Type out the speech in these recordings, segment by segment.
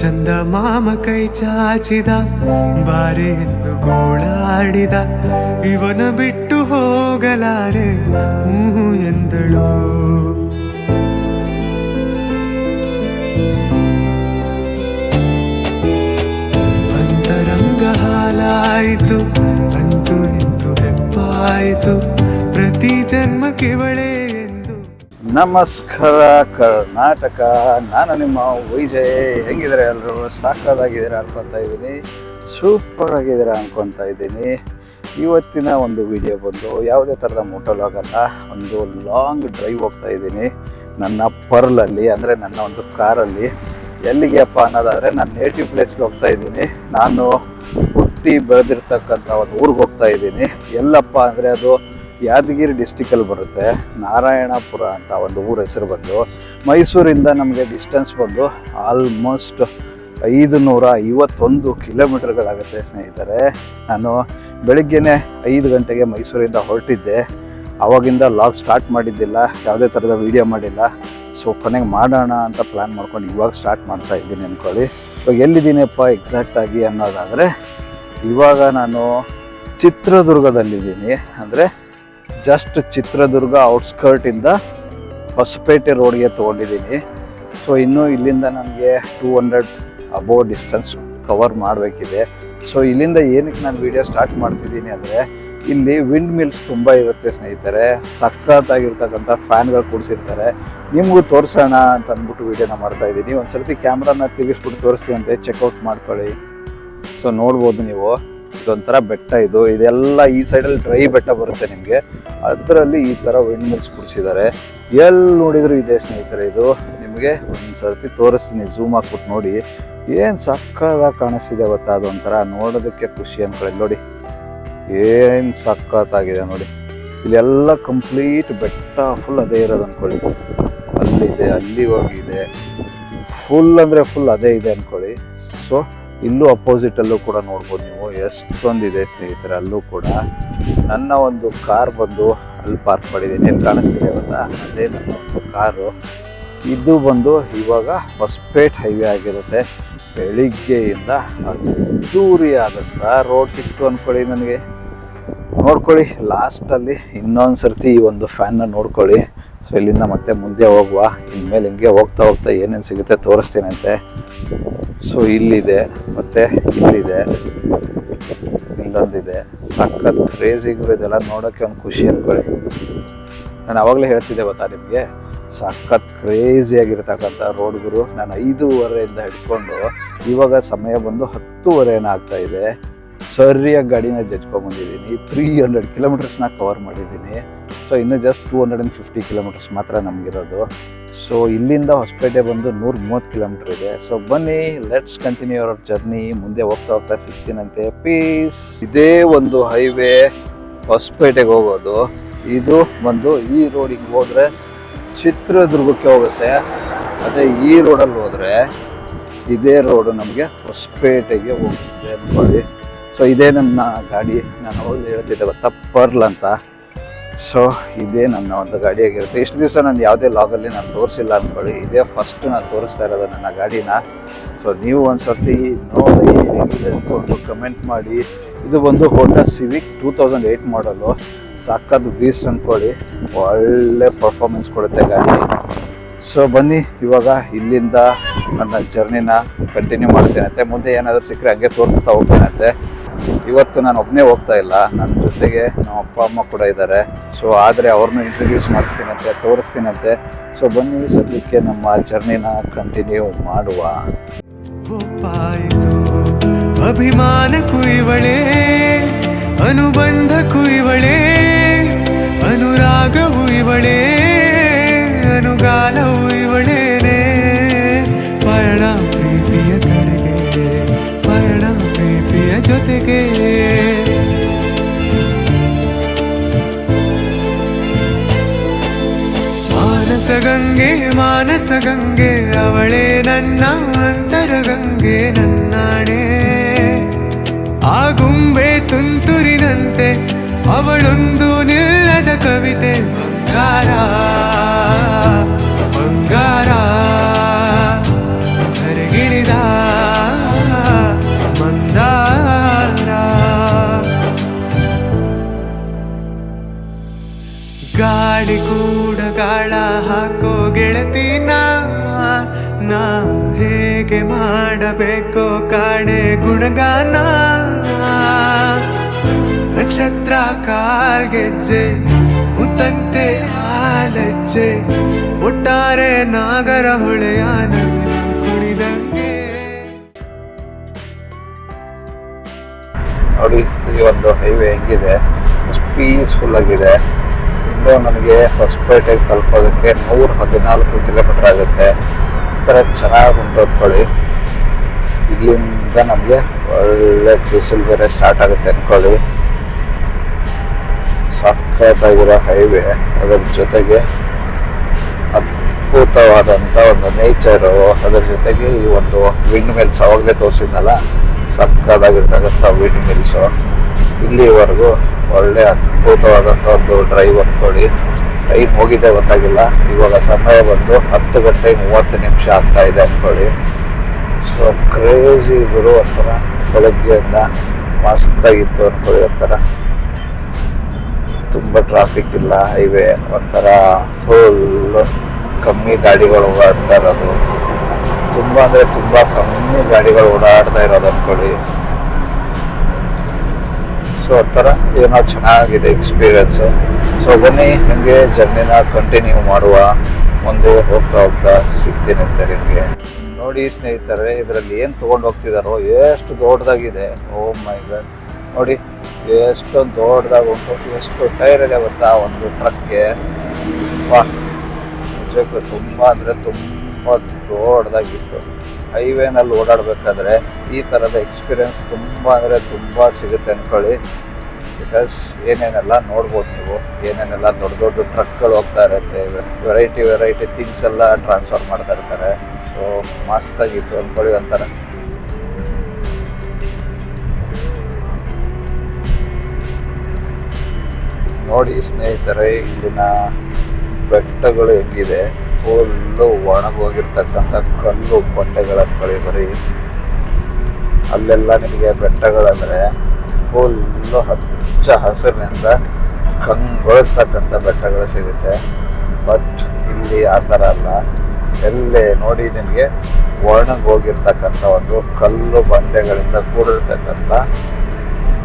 ಚಂದ ಮಾಮ ಕೈ ಚಾಚಿದ, ಬಾರೆ ಎಂದು ಗೋಳಾಡಿದ, ಇವನ ಬಿಟ್ಟು ಹೋಗಲಾರೆ ಹೂ ಎಂದಳು. ಅಂತರಂಗ ಹಾಲಾಯಿತು, ಅಂತೂ ಇಂತು ಹೆಪ್ಪಾಯಿತು, ಪ್ರತಿ ಜನ್ಮ ಎಂದು ನಮಸ್ಕಾರ, ಕರ್ನಾಟಕ. ನಾನು ನಿಮ್ಮ ವಿಜಯ್. ಹೆಂಗಿದ್ದಾರೆ ಎಲ್ಲರೂ ಸಾಕಾಗಿದ್ದೀರಾ ಅನ್ಕೊತಾ ಇದ್ದೀನಿ. ಸೂಪರ್ ಆಗಿದ್ದೀರಾ ಅನ್ಕೊತಾ ಇದ್ದೀನಿ. ಇವತ್ತಿನ ಒಂದು ವಿಡಿಯೋ ಬಂದು ಯಾವುದೇ ಥರದ ಮೋಟಲ್ ಆಗಲ್ಲ ಒಂದು ಲಾಂಗ್ ಡ್ರೈವ್ ಹೋಗ್ತಾ ಇದ್ದೀನಿ. ನನ್ನ ಪರ್ಲಲ್ಲಿ, ಅಂದರೆ ನನ್ನ ಒಂದು ಕಾರಲ್ಲಿ. ಎಲ್ಲಿಗೆಪ್ಪ ಅನ್ನೋದಾದರೆ ನಾನು ನೇಟಿವ್ ಪ್ಲೇಸ್ಗೆ ಹೋಗ್ತಾ ಇದ್ದೀನಿ. ನಾನು ಹುಟ್ಟಿ ಬೆಳೆದಿರ್ತಕ್ಕಂಥ ಒಂದು ಊರಿಗೆ ಹೋಗ್ತಾ ಇದ್ದೀನಿ. ಎಲ್ಲಪ್ಪ ಅಂದರೆ ಅದು ಯಾದಗಿರಿ ಡಿಸ್ಟಿಕಲ್ಲಿ ಬರುತ್ತೆ. ನಾರಾಯಣಪುರ ಅಂತ ಒಂದು ಊರ ಹೆಸರು ಬಂದು, ಮೈಸೂರಿಂದ ನಮಗೆ ಡಿಸ್ಟೆನ್ಸ್ ಬಂದು ಆಲ್ಮೋಸ್ಟ್ ಐದು ನೂರ ಐವತ್ತೊಂದು ಕಿಲೋಮೀಟರ್ಗಳಾಗುತ್ತೆ ಸ್ನೇಹಿತರೆ. ನಾನು ಬೆಳಿಗ್ಗೆನೆ ಐದು ಗಂಟೆಗೆ ಮೈಸೂರಿಂದ ಹೊರಟಿದ್ದೆ. ಆವಾಗಿಂದ ಲಾಗ್ ಸ್ಟಾರ್ಟ್ ಮಾಡಿದ್ದಿಲ್ಲ, ಯಾವುದೇ ಥರದ ವೀಡಿಯೋ ಮಾಡಿಲ್ಲ. ಸೊ ಕೊನೆಗೆ ಮಾಡೋಣ ಅಂತ ಪ್ಲ್ಯಾನ್ ಮಾಡ್ಕೊಂಡು ಇವಾಗ ಸ್ಟಾರ್ಟ್ ಮಾಡ್ತಾ ಇದ್ದೀನಿ ಅಂದ್ಕೊಳ್ಳಿ ಇವಾಗ ಎಲ್ಲಿದ್ದೀನಪ್ಪ ಎಕ್ಸಾಕ್ಟಾಗಿ ಅನ್ನೋದಾದರೆ, ಇವಾಗ ನಾನು ಚಿತ್ರದುರ್ಗದಲ್ಲಿದ್ದೀನಿ. ಅಂದರೆ ಜಸ್ಟ್ ಚಿತ್ರದುರ್ಗ ಔಟ್ಸ್ಕರ್ಟಿಂದ ಹೊಸಪೇಟೆ ರೋಡ್ಗೆ ತೊಗೊಂಡಿದ್ದೀನಿ. ಸೊ ಇನ್ನೂ ಇಲ್ಲಿಂದ ನನಗೆ two hundred above distance cover ಮಾಡಬೇಕಿದೆ. ಸೊ ಇಲ್ಲಿಂದ ಏನಕ್ಕೆ ನಾನು ವಿಡಿಯೋ ಸ್ಟಾರ್ಟ್ ಮಾಡ್ತಿದ್ದೀನಿ ಅಂದರೆ, ಇಲ್ಲಿ ವಿಂಡ್ ಮಿಲ್ಸ್ ತುಂಬ ಇರುತ್ತೆ ಸ್ನೇಹಿತರೆ. ಸಖತ್ತಾಗಿರ್ತಕ್ಕಂಥ ಫ್ಯಾನ್ಗಳು ಕೂಡಿಸಿರ್ತಾರೆ. ನಿಮಗೂ ತೋರಿಸೋಣ ಅಂತ ಅಂದ್ಬಿಟ್ಟು ವೀಡಿಯೋನ ಮಾಡ್ತಾ ಇದ್ದೀನಿ. ಒಂದು ಸರ್ತಿ ಕ್ಯಾಮ್ರಾನ ತಿರುಗಿಸ್ಬಿಟ್ಟು ತೋರಿಸ್ತೀವಂತೆ ಚೆಕ್ಔಟ್ ಮಾಡ್ಕೊಳ್ಳಿ. ಸೊ ನೋಡ್ಬೋದು ನೀವು. ಇದೊಂಥರ ಬೆಟ್ಟ ಇದು. ಇದೆಲ್ಲ ಈ ಸೈಡಲ್ಲಿ ಡ್ರೈ ಬೆಟ್ಟ ಬರುತ್ತೆ ನಿಮಗೆ. ಅದರಲ್ಲಿ ಈ ಥರ ವಿಂಡ್ ಮಿಲ್ಸ್ ಕುಡಿಸಿದ್ದಾರೆ ಎಲ್ಲಿ ನೋಡಿದ್ರು ಇದೆ ಸ್ನೇಹಿತರೆ ಇದು. ನಿಮಗೆ ಒಂದು ಸರ್ತಿ ತೋರಿಸ್ತೀನಿ ಝೂಮ್ ಹಾಕ್ಬಿಟ್ಟು ನೋಡಿ. ಏನು ಸಕ್ಕತ್ತಾಗಿ ಕಾಣಿಸ್ತಿದೆ ಗೊತ್ತಾ ಅದು ಒಂಥರ. ನೋಡೋದಕ್ಕೆ ಖುಷಿ ಅಂದ್ಕೊಳ್ಳಿ ನೋಡಿ, ಏನು ಸಕ್ಕತ್ತಾಗಿದೆ ನೋಡಿ. ಇಲ್ಲೆಲ್ಲ ಕಂಪ್ಲೀಟ್ ಬೆಟ್ಟ ಫುಲ್ ಅದೇ ಇರೋದು ಅಂದ್ಕೊಳ್ಳಿ ಅಲ್ಲಿದೆ, ಅಲ್ಲಿ ಹೋಗಿದೆ. ಫುಲ್ ಅಂದರೆ ಫುಲ್ ಅದೇ ಇದೆ ಅಂದ್ಕೊಳ್ಳಿ ಸೊ ಇಲ್ಲೂ ಅಪೋಸಿಟಲ್ಲೂ ಕೂಡ ನೋಡ್ಬೋದು ನೀವು. ಎಷ್ಟೊಂದಿದೆ ಸ್ನೇಹಿತರೆ ಅಲ್ಲೂ ಕೂಡ ನನ್ನ ಒಂದು ಕಾರ್ ಬಂದು ಅಲ್ಲಿ ಪಾರ್ಕ್ ಮಾಡಿದ್ದೀನಿ. ಏನು ಕಾಣಿಸ್ತಿದೆ ಗೊತ್ತಾ? ಅದೇ ನನ್ನ ಒಂದು ಕಾರು. ಇದು ಬಂದು ಇವಾಗ ಹೊಸಪೇಟ್ ಹೈವೇ ಆಗಿರುತ್ತೆ. ಬೆಳಿಗ್ಗೆಯಿಂದ ಅದ್ದೂರಿಯಾದಂಥ ರೋಡ್ ಸಿಕ್ತು ಅಂದ್ಕೊಳ್ಳಿ ನನಗೆ. ನೋಡ್ಕೊಳ್ಳಿ ಲಾಸ್ಟಲ್ಲಿ ಇನ್ನೊಂದು ಸರ್ತಿ ಈ ಒಂದು ಫ್ಯಾನ್ನ ನೋಡ್ಕೊಳ್ಳಿ. ಸೊ ಇಲ್ಲಿಂದ ಮತ್ತೆ ಮುಂದೆ ಹೋಗುವ. ಇನ್ಮೇಲೆ ಹಿಂಗೆ ಹೋಗ್ತಾ ಹೋಗ್ತಾ ಏನೇನು ಸಿಗುತ್ತೆ ತೋರಿಸ್ತೀನಂತೆ. ಸೊ ಇಲ್ಲಿದೆ, ಮತ್ತು ಇಲ್ಲಿದೆ. ಇಲ್ಲೊಂದಿದೆ ಸಖತ್ ಕ್ರೇಜಿಗಳು ಇದೆಲ್ಲ ನೋಡೋಕ್ಕೆ ಒಂದು ಖುಷಿ ಅನ್ಕೊಳ್ಳಿ. ನಾನು ಆವಾಗಲೇ ಹೇಳ್ತಿದ್ದೆ ಗೊತ್ತಾ ನಿಮಗೆ? ಸಖತ್ ಕ್ರೇಜಿಯಾಗಿರ್ತಕ್ಕಂಥ ರೋಡ್ಗಳು ನಾನು ಐದೂವರೆಯಿಂದ ಹಿಡ್ಕೊಂಡು ಇವಾಗ ಸಮಯ ಬಂದು ಹತ್ತೂವರೆ ಆಗ್ತಾ ಇದೆ. ಸರಿಯಾಗಿ ಗಾಡಿನ ಜಜ್ಕೊಂಬಂದಿದ್ದೀನಿ ತ್ರೀ ಹಂಡ್ರೆಡ್ ಕಿಲೋಮೀಟರ್ಸ್ನ ಕವರ್ ಮಾಡಿದ್ದೀನಿ. ಸೊ ಇನ್ನು just two hundred and fifty kilometres ಮಾತ್ರ ನಮಗಿರೋದು. ಸೊ ಇಲ್ಲಿಂದ ಹೊಸಪೇಟೆ ಬಂದು ನೂರ ಮೂವತ್ತು ಕಿಲೋಮೀಟರ್ ಇದೆ. ಸೊ ಬನ್ನಿ ಲೆಟ್ಸ್ ಕಂಟಿನ್ಯೂ ಅವರ್ ಜರ್ನಿ ಮುಂದೆ ಹೋಗ್ತಾ ಹೋಗ್ತಾ ಸಿಗ್ತೀನಂತೆ. ಪೀಸ್ ಇದೇ ಒಂದು ಹೈವೇ ಹೊಸಪೇಟೆಗೆ ಹೋಗೋದು. ಇದು ಬಂದು ಈ ರೋಡಿಗೆ ಹೋದರೆ ಚಿತ್ರದುರ್ಗಕ್ಕೆ ಹೋಗುತ್ತೆ. ಅದೇ ಈ ರೋಡಲ್ಲಿ ಹೋದರೆ ಇದೇ ರೋಡು ನಮಗೆ ಹೊಸಪೇಟೆಗೆ ಹೋಗುತ್ತೆ ಅಂದ್ಕೊಳ್ಳಿ ಸೊ ಇದೇ ನನ್ನ ಗಾಡಿ. ನಾನು ಹೋಗಿ ಹೇಳ್ತಿದ್ದೆ ಗೊತ್ತಾ ಪರ್ಲ್ ಅಂತ. ಸೊ ಇದೇ ನನ್ನ ಒಂದು ಗಾಡಿಯಾಗಿರುತ್ತೆ ಇಷ್ಟು ದಿವಸ ನಾನು ಯಾವುದೇ ಲಾಗಲ್ಲಿ ನಾನು ತೋರಿಸಿಲ್ಲ ಅಂದ್ಕೊಳ್ಳಿ. ಇದೇ ಫಸ್ಟ್ ನಾನು ತೋರಿಸ್ತಾ ಇರೋದು ನನ್ನ ಗಾಡಿನ. ಸೊ ನೀವು ಒಂದು ಸರ್ತಿ ನೋಡಿ ಅಂದ್ಕೊಂಡು ಕಮೆಂಟ್ ಮಾಡಿ. ಇದು ಬಂದು Honda Civic two thousand eight ಮಾಡಲು ಸಾಕದು ಬೀಸ್ಟ್ ಅಂದ್ಕೊಳ್ಳಿ. ಒಳ್ಳೆ ಪರ್ಫಾರ್ಮೆನ್ಸ್ ಕೊಡುತ್ತೆ ಗಾಡಿ. ಸೊ ಬನ್ನಿ, ಇವಾಗ ಇಲ್ಲಿಂದ ನನ್ನ ಜರ್ನಿನ ಕಂಟಿನ್ಯೂ ಮಾಡ್ತೇನೆ. ಮುಂದೆ ಏನಾದರೂ ಸಿಕ್ಕರೆ ಹಂಗೆ ತೋರಿಸ್ತಾ ಹೋಗ್ತೇನಂತೆ ಇವತ್ತು ನಾನು ಒಬ್ಬನೇ ಹೋಗ್ತಾ ಇಲ್ಲ. ನನ್ನ ಜೊತೆಗೆ ನಮ್ಮ ಅಪ್ಪ, ಅಮ್ಮ ಕೂಡ ಇದ್ದಾರೆ. ಸೊ ಆದರೆ ಅವ್ರನ್ನ ಇಂಟ್ರೊಡ್ಯೂಸ್ ಮಾಡಿಸ್ತೀನಂತೆ ತೋರಿಸ್ತೀನಂತೆ ಸೊ ಬನ್ನಿ, ಸದ್ಯಕ್ಕೆ ನಮ್ಮ ಜರ್ನಿನ ಕಂಟಿನ್ಯೂ ಮಾಡುವ. ಅಭಿಮಾನ ಅಭಿಮಾನಕ್ಕೂ ಅನುಬಂಧ ಅನುಬಂಧಕ್ಕೂ ಅನುರಾಗ ಅನುರಾಗವು ಅನುಗಾಲ ಅನುಗಾಲವು ಜೊತೆಗೆ ಮಾನಸ ಗಂಗೆ ಮಾನಸ ಗಂಗೆ, ಅವಳೇ ನನ್ನ ಅಂತರ ಗಂಗೆ, ನನ್ನಾಣೆ. ಆ ಗುಂಬೆ ತುಂತುರಿನಂತೆ ಅವಳೊಂದು ನಿಲ್ಲದ ಕವಿತೆ ಬಂಗಾರ. ಮಾಡಬೇಕೋ ಕಾಣೆ ಗುಣಗಾನ? ನಕ್ಷತ್ರ ಕಾಲ್ಗೆಜ್ಜೆ, ಮುತ್ತಂತೆ ಹಾಲಜ್ಜೆ, ಒಟ್ಟಾರೆ ನಾಗರ ಹೊಳೆಯ ಕುಣಿದಂಗೆ. ನೋಡಿ, ಈ ಒಂದು ಹೈವೇ ಹೆಂಗಿದೆ? ಅಷ್ಟು ಪೀಸ್ಫುಲ್ ಆಗಿದೆ. ಇನ್ನೂ ನನಗೆ ಹೊಸಪೇಟೆಗೆ ತಲುಪೋದಕ್ಕೆ ನೂರ ಹದಿನಾಲ್ಕು ಕಿಲೋಮೀಟರ್ ಆಗುತ್ತೆ. ಈ ಥರ ಚೆನ್ನಾಗಿ ಉಂಟು ಇಲ್ಲಿಂದ ನಮಗೆ ಒಳ್ಳೆ ಬಿಸಿಲು ಬೇರೆ ಸ್ಟಾರ್ಟ್ ಆಗುತ್ತೆ ಅಂದ್ಕೊಳ್ಳಿ ಸಖತ್ತಾಗಿರೋ ಹೈವೇ ಅದರ ಜೊತೆಗೆ ಅದ್ಭುತವಾದಂಥ ಒಂದು ನೇಚರು ಅದರ ಜೊತೆಗೆ ಈ ಒಂದು ವಿಂಡ್ ಮಿಲ್ಸ್ ಅವಾಗಲೇ ತೋರಿಸಿದ್ನಲ್ಲ ಸಕ್ಕದಾಗಿರ್ತಕ್ಕಂಥ ವಿಂಡ್ ಮಿಲ್ಸು ಇಲ್ಲಿವರೆಗೂ ಒಳ್ಳೆ ಅದ್ಭುತವಾದಂಥ ಒಂದು ಡ್ರೈವ್ ಅಂದ್ಕೊಳ್ಳಿ ಟೈಮ್ ಹೋಗಿದೆ ಗೊತ್ತಾಗಿಲ್ಲ, ಇವಾಗ ಸಮಯ ಬಂದು ಹತ್ತು ಗಂಟೆ ಮೂವತ್ತು ನಿಮಿಷ ಆಗ್ತಾ ಇದೆ ಅಂದ್ಕೊಳ್ಳಿ ಸೊ ಕ್ರೇಜಿ ಗುರು ಒಂಥರ ಬೆಳಗ್ಗೆಯಿಂದ ಮಸ್ತಾಗಿತ್ತು ಅಂದ್ಕೊಳ್ಳಿ ಒಂಥರ. ತುಂಬ ಟ್ರಾಫಿಕ್ ಇಲ್ಲ ಹೈವೇ ಒಂಥರ ಫುಲ್ ಕಮ್ಮಿ ಗಾಡಿಗಳು ಓಡಾಡ್ತಾ ಇರೋದು. ತುಂಬ ಅಂದರೆ ತುಂಬ ಕಮ್ಮಿ ಗಾಡಿಗಳು ಓಡಾಡ್ತಾ ಇರೋದು ಅಂದ್ಕೊಳ್ಳಿ ಸೊ ಒಂಥರ ಏನೋ ಚೆನ್ನಾಗಿದೆ ಎಕ್ಸ್ಪೀರಿಯನ್ಸು ಸೊ ಬನ್ನಿ, ಹಿಂಗೆ ಜರ್ನಿನ ಕಂಟಿನ್ಯೂ ಮಾಡುವ. ಮುಂದೆ ಹೋಗ್ತಾ ಹೋಗ್ತಾ ಸಿಗ್ತೀನಿ ಅಂತ ನಿಮಗೆ. ನೋಡಿ ಸ್ನೇಹಿತರೆ, ಇದರಲ್ಲಿ ಏನು ತೊಗೊಂಡು ಹೋಗ್ತಿದಾರೋ ಎಷ್ಟು ದೊಡ್ಡದಾಗಿದೆ. Oh my god. ನೋಡಿ, ಎಷ್ಟೊಂದು ದೊಡ್ಡದಾಗಿ ಉಂಟು ಎಷ್ಟು ಟೈರ್ ಇದೆ ಗೊತ್ತಾ ಒಂದು ಟ್ರಕ್ಗೆ. ವಾ, ನಿಜಕ್ಕೂ ತುಂಬ ಅಂದರೆ ತುಂಬ ದೊಡ್ಡದಾಗಿತ್ತು. ಹೈವೇನಲ್ಲಿ ಓಡಾಡಬೇಕಾದ್ರೆ ಈ ಥರದ ಎಕ್ಸ್ಪೀರಿಯನ್ಸ್ ತುಂಬ ಅಂದರೆ ತುಂಬ ಸಿಗುತ್ತೆ ಅಂದ್ಕೊಳ್ಳಿ ಬಿಕಾಸ್ ಏನೇನೆಲ್ಲ ನೋಡ್ಬೋದು ನೀವು, ಏನೇನೆಲ್ಲ ದೊಡ್ಡ ದೊಡ್ಡ ಟ್ರಕ್ಗಳು ಹೋಗ್ತಾ ಇರುತ್ತೆ, ವೆರೈಟಿ ವೆರೈಟಿ ಥಿಂಗ್ಸ್ ಎಲ್ಲ ಟ್ರಾನ್ಸ್ಫರ್ ಮಾಡ್ತಾ ಇರ್ತಾರೆ. ಸೊ ಮಸ್ತಾಗಿತ್ತು ಅಂದ್ಕೊಳ್ಳಿ ಅಂತಾರೆ ನೋಡಿ ಸ್ನೇಹಿತರೆ, ಇಲ್ಲಿನ ಬೆಟ್ಟಗಳು ಹೆಂಗಿದೆ. ಫುಲ್ಲು ಒಣಗೋಗಿರ್ತಕ್ಕಂಥ ಕಲ್ಲು ಬಂಡೆಗಳ ಕಳಿ ಬರೀ ಅಲ್ಲೆಲ್ಲ ನಿಮಗೆ ಬೆಟ್ಟಗಳಂದರೆ ಫುಲ್ಲು ಹಚ್ಚ ಹಸಿರಿನಿಂದ ಕಂಗೊಳಿಸ್ತಕ್ಕಂಥ ಬೆಟ್ಟಗಳು ಸಿಗುತ್ತೆ. ಬಟ್ ಇಲ್ಲಿ ಆ ಥರ ಅಲ್ಲ. ಎಲ್ಲೇ ನೋಡಿ ನಿಮಗೆ ಒಣಗೋಗಿರ್ತಕ್ಕಂಥ ಒಂದು ಕಲ್ಲು ಬಂಡೆಗಳಿಂದ ಕೂಡಿರ್ತಕ್ಕಂಥ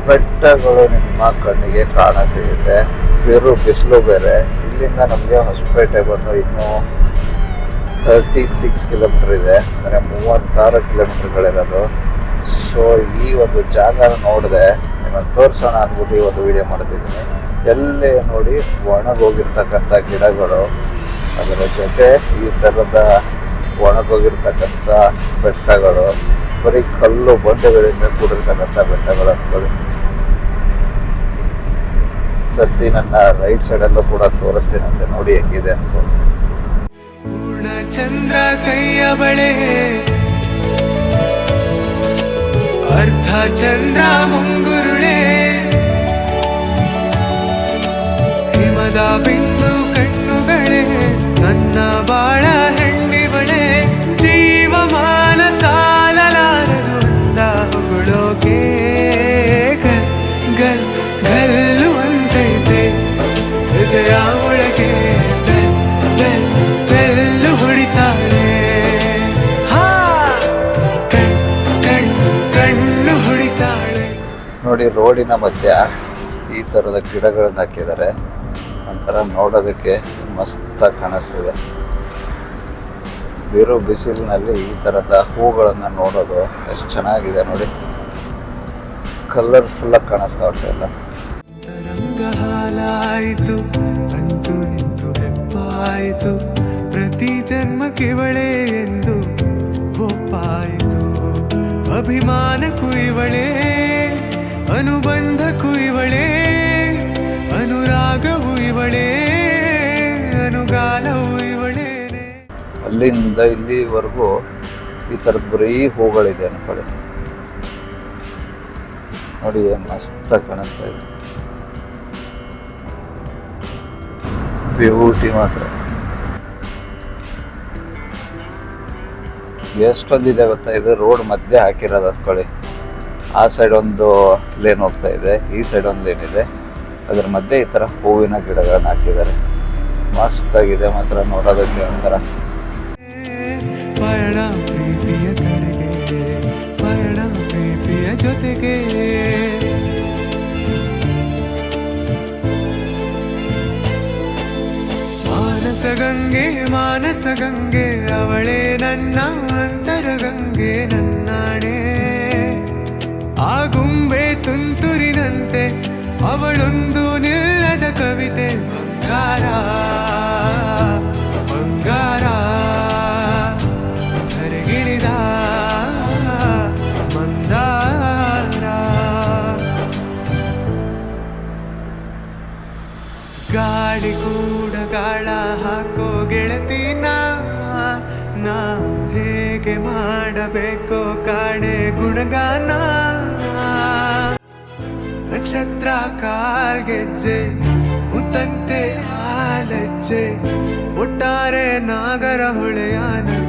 ಬೆಟ್ಟಗಳು ನಿಮ್ಮ ಕಣ್ಣಿಗೆ ಕಾಣ ಸಿಗುತ್ತೆ ಬಿರು ಬಿಸಿಲು ಬೇರೆ. ಇಲ್ಲಿಂದ ನಮಗೆ ಹೊಸಪೇಟೆ ಬಂದು ಇನ್ನೂ ತರ್ಟಿ ಸಿಕ್ಸ್ ಕಿಲೋಮೀಟರ್ ಇದೆ. ಅಂದರೆ ಮೂವತ್ತಾರು ಕಿಲೋಮೀಟ್ರ್ಗಳಿರೋದು ಸೊ ಈ ಒಂದು ಜಾಗ ನೋಡಿದೆ ನಿಮಗೆ ತೋರಿಸೋಣ ಅಂದ್ಬಿಟ್ಟು ಈ ಒಂದು ವಿಡಿಯೋ ಮಾಡ್ತಿದ್ದೀನಿ. ಎಲ್ಲೇ ನೋಡಿ ಒಣಗೋಗಿರ್ತಕ್ಕಂಥ ಗಿಡಗಳು. ಅದರ ಜೊತೆ ಈ ಥರದ ಒಣಗೋಗಿರ್ತಕ್ಕಂಥ ಬೆಟ್ಟಗಳು, ಬರೀ ಕಲ್ಲು ಬಂಡೆಗಳಿಂದ ಕೂಡಿರ್ತಕ್ಕಂಥ ಬೆಟ್ಟಗಳು ಅಂದ್ಕೊಳ್ಳಿ ಸರ್ತಿ ನನ್ನ ರೈಟ್ ಸೈಡಲ್ಲೂ ಕೂಡ ತೋರಿಸ್ತೀನಂತೆ, ನೋಡಿ ಹೆಂಗಿದೆ ಅನ್ಕೊಂಡು. ಚಂದ್ರ ಕೈಯ ಬಳೆ, ಅರ್ಧ ಚಂದ್ರ ಮುಂಗುರುಳೆ, ಹಿಮದ ಬಿಂದು ನೋಡಿ, ರೋಡಿನ ಮಧ್ಯ ಈ ಥರದ ಗಿಡಗಳನ್ನ ಹಾಕಿದ್ದಾರೆ. ಒಂಥರ ನೋಡೋದಕ್ಕೆ ಮಸ್ತಾಗಿ ಕಾಣಿಸ್ತಿದೆ. ಬಿರು ಬಿಸಿಲಿನಲ್ಲಿ ಈ ಥರದ ಹೂಗಳನ್ನು ನೋಡೋದು ಎಷ್ಟು ಚೆನ್ನಾಗಿದೆ ನೋಡಿ. ಕಲರ್ಫುಲ್ಲಾಗಿ ಕಾಣಿಸ್ತಾ ಇಂತು ಹೆಪ್ಪಾಯಿತು ಪ್ರತಿ ಕಿವಳೆ ಎಂದು ಒಪ್ಪಾಯಿತು. ಅಭಿಮಾನ ಇವಳೇ ಅನುಬಂಧಕ್ಕೂ ಇವಳೇ, ಅನುರಾಗವು ಇವಳೇ, ಅನುಗಾಲವು ಇವಳೇ ಅಲ್ಲಿಂದ ಇಲ್ಲಿವರೆಗೂ ಈ ಥರದ ಬರೀ ಹೂಗಳಿದೆ ಅನ್ಕೊಳ್ಳಿ ನೋಡಿ ಮಸ್ತ ಕಾಣಿಸ್ತಾ ಇದೆ. ಬ್ಯೂಟಿ ಮಾತ್ರ. ಎಷ್ಟೊಂದಿದೆ ಗೊತ್ತಾ? ಇದು ರೋಡ್ ಮಧ್ಯೆ ಹಾಕಿರೋದು ಅನ್ಕೊಳ್ಳಿ ಆ ಸೈಡ್ ಒಂದು ಲೇನ್ ಹೋಗ್ತಾ ಇದೆ, ಈ ಸೈಡ್ ಒಂದು ಲೇನ್ ಇದೆ. ಅದ್ರ ಮಧ್ಯೆ ಈ ಥರ ಹೂವಿನ ಗಿಡಗಳನ್ನ ಹಾಕಿದ್ದಾರೆ. ಮಸ್ತಾಗಿದೆ ಮಾತ್ರ ನೋಡೋದಕ್ಕೆ ಒಂಥರ. ಪಯಣ ಪ್ರೀತಿಯ ಕಡೆಗೆ, ಪಯಣ ಪ್ರೀತಿಯ ಜೊತೆಗೆ. ಮಾನಸ ಗಂಗೆ ಮಾನಸ ಗಂಗೆ, ಅವಳೇ ನನ್ನ ಅಂತರ ಗಂಗೆ, ನನ್ನಾಣೆ. ಆ ಗುಂಬೆ ತುಂತುರಿನಂತೆ ಅವಳೊಂದು ನಿಲ್ಲದ ಕವಿತೆ, ಬಂಗಾರ ಬಂಗಾರ. ಧರೆಗಿಳಿದ ಮಂದಾರ. ಗಾಳಿ ಕೂಡ ಗಾಳ ಹಾಕೋ ಗೆಳತಿನ ನಾ ಹೇಗೆ ಮಾಡಬೇಕೋ ಕಾಡೆ ಗುಣಗಾನ. ನಕ್ಷತ್ರ ಕಾಲ್ಗೆಜ್ಜೆ ಮುತ್ತಂತೆ ಹಾಲಜ್ಜೆ ಒಟ್ಟಾರೆ ನಾಗರ ಹೊಳೆಯ ನನ್ನ